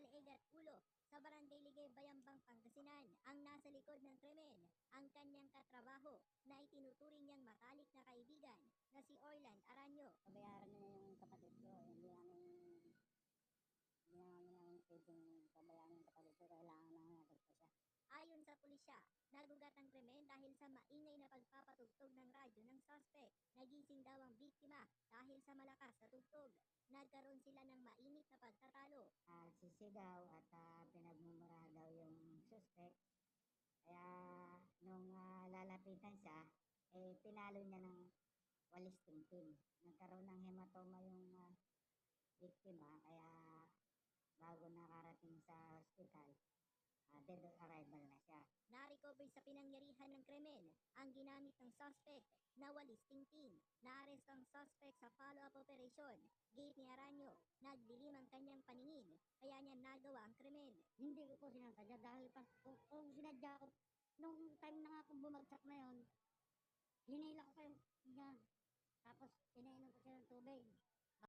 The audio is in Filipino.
leeg at ulo sa Barangay Ligay, Bayambang, Pangasinan ang nasa likod ng krimen ang kanyang katrabaho na itinuturing niyang matalik na kaibigan na si Orland Aranyo. Pabayaran niya yung kapatid ko. Hindi namin hindi namin namin pwedeng pabayaan yung kapatid ko. Kailangan na natin ko siya. Ayon sa pulisya, nagugat ang krimen dahil sa maingay na pagpapatugtog ng radyo ng suspect. Nagising daw ang biktima dahil sa malakas na tugtog. Nagkaroon sila ng mainit na pagtatalo. Sisigaw at ah, pinagmumura daw yung suspect. Kaya nung ah, lalapitan siya, eh pinalo niya ng walis tingting. Nagkaroon ng hematoma yung ah, biktima. Kaya bago nakarating sa hospital, ah, dead arrival na siya. Na-recover sa pinangyarihan ng krimen ang ginamit ng suspect na walis tingting. Naaresto ang suspect sa follow-up operation. Gate ni Aranyo, nagdilim ang kanyang paningin, kaya niya nagawa ang krimen. Hindi ko po sinasadya dahil pas, kung, kung sinadya ko, nung time na nga akong bumagsak na yon, hinila ko pa yung niya. Tapos, pinainom ko siya ng tubig.